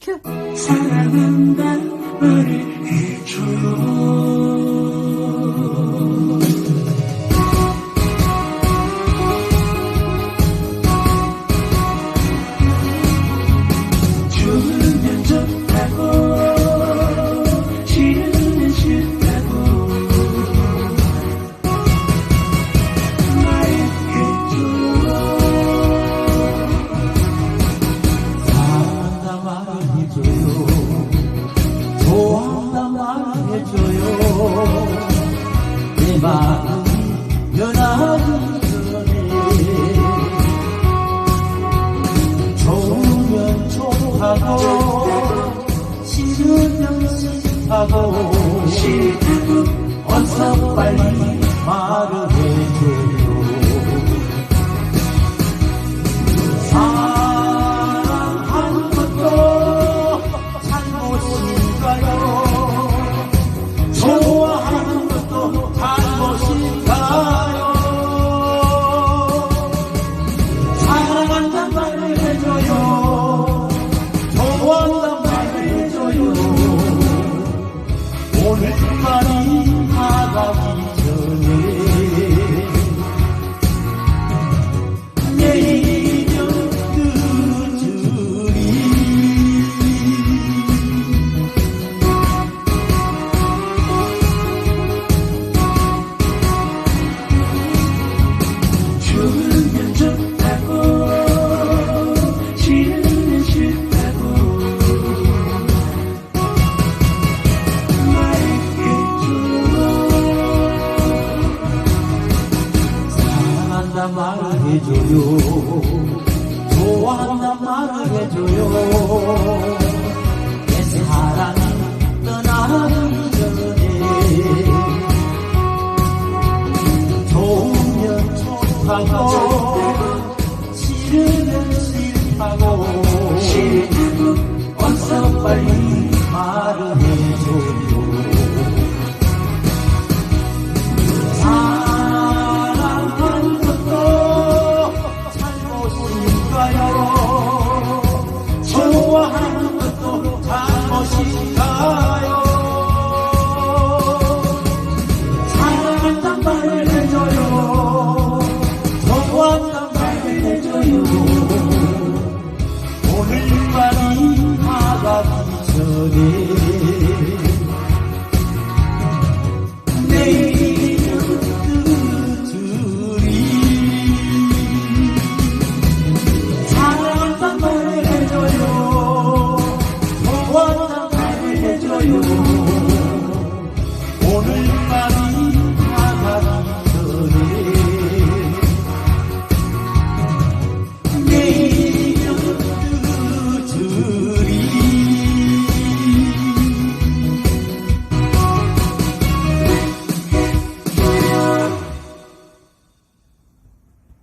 큐. 사랑한다 말을 해줘. 마음 변하기 전에 좋으면 좋하고 싫으면 싫하고 어서 빨리 말을 말해줘요. 좋아한단 말해줘요. 내 사랑 떠나기 전에 좋으면 좋다고. 좋아하는 것도 잘못인가요? 사랑한단 말을 해줘요. 좋아한단 말을 해줘요.